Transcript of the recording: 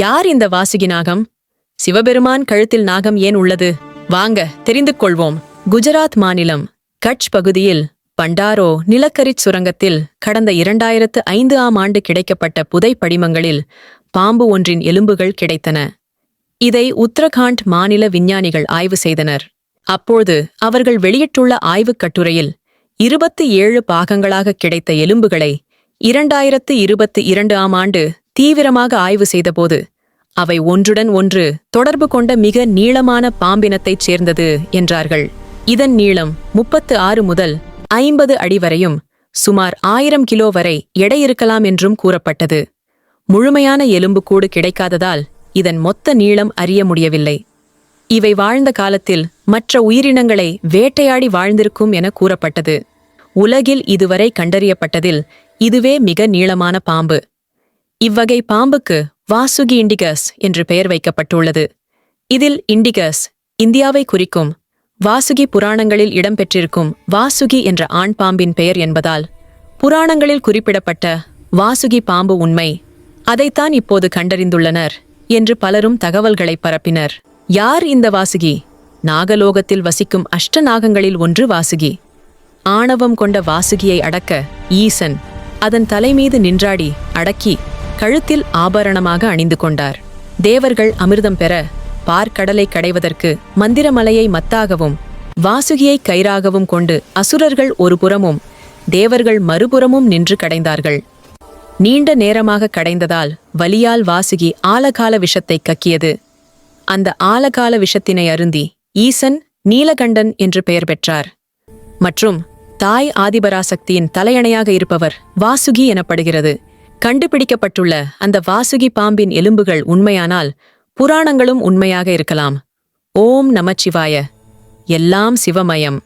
யார் இந்த வாசுகி நாகம்? சிவபெருமான் கழுத்தில் நாகம் ஏன் உள்ளது? வாங்க தெரிந்து கொள்வோம் குஜராத் மாநிலம் கட்ச் பகுதியில் பண்டாரோ நிலக்கரிச் சுரங்கத்தில் கடந்த இரண்டாயிரத்து ஐந்து ஆம் ஆண்டு கிடைக்கப்பட்ட புதை படிமங்களில் பாம்பு ஒன்றின் எலும்புகள் கிடைத்தன. இதை உத்தரகாண்ட் மாநில விஞ்ஞானிகள் ஆய்வு செய்தனர். அப்போது அவர்கள் வெளியிட்டுள்ள ஆய்வுக் கட்டுரையில் இருபத்தி ஏழு பாகங்களாக கிடைத்த எலும்புகளை இரண்டாயிரத்து இருபத்தி இரண்டு ஆம் ஆண்டு தீவிரமாக ஆய்வு செய்தபோது அவை ஒன்றுடன் ஒன்று தொடர்பு கொண்ட மிக நீளமான பாம்பினத்தைச் சேர்ந்தது என்றார்கள். இதன் நீளம் முப்பத்து ஆறு முதல் ஐம்பது அடி வரையும் சுமார் ஆயிரம் கிலோ வரை எடை இருக்கலாம் என்றும் கூறப்பட்டது. முழுமையான எலும்புக்கூடு கிடைக்காததால் இதன் மொத்த நீளம் அறிய முடியவில்லை. இவை வாழ்ந்த காலத்தில் மற்ற உயிரினங்களை வேட்டையாடி வாழ்ந்திருக்கும் என கூறப்பட்டது. உலகில் இதுவரை கண்டறியப்பட்டதில் இதுவே மிக நீளமான பாம்பு. இவ்வகை பாம்புக்கு வாசுகி இண்டிகஸ் என்று பெயர் வைக்கப்பட்டுள்ளது. இதில் இண்டிகஸ் இந்தியாவை குறிக்கும் வாசுகி புராணங்களில் இடம்பெற்றிருக்கும் வாசுகி என்ற ஆண் பாம்பின் பெயர் என்பதால் புராணங்களில் குறிப்பிடப்பட்ட வாசுகி பாம்பு உண்மை அதைத்தான் இப்போது கண்டறிந்துள்ளனர் என்று பலரும் தகவல்களை பரப்பினர். யார் இந்த வாசுகி? நாகலோகத்தில் வசிக்கும் அஷ்டநாகங்களில் ஒன்று வாசுகி. ஆணவம் கொண்ட வாசுகியை அடக்க ஈசன் அதன் தலைமீது நின்றாடி அடக்கி கழுத்தில் ஆபரணமாக அணிந்து கொண்டார். தேவர்கள் அமிர்தம் பெற பார்க்கடலை கடைவதற்கு மந்திரமலையை மத்தாகவும் வாசுகியை கயிறாகவும் கொண்டு அசுரர்கள் ஒரு புறமும் தேவர்கள் மறுபுறமும் நின்று கடைந்தார்கள். நீண்ட நேரமாக கடைந்ததால் வலியால் வாசுகி ஆலகால விஷத்தை கக்கியது. அந்த ஆலகால விஷத்தினை அருந்தி ஈசன் நீலகண்டன் என்று பெயர் பெற்றார். மற்றும் தாய் ஆதிபராசக்தியின் தலையணையாக இருப்பவர் வாசுகி எனப்படுகிறது. கண்டுபிடிக்கப்பட்டுள்ள அந்த வாசுகி பாம்பின் எலும்புகள் உண்மையானால் புராணங்களும் உண்மையாக இருக்கலாம். ஓம் நமச்சிவாய. எல்லாம் சிவமயம்.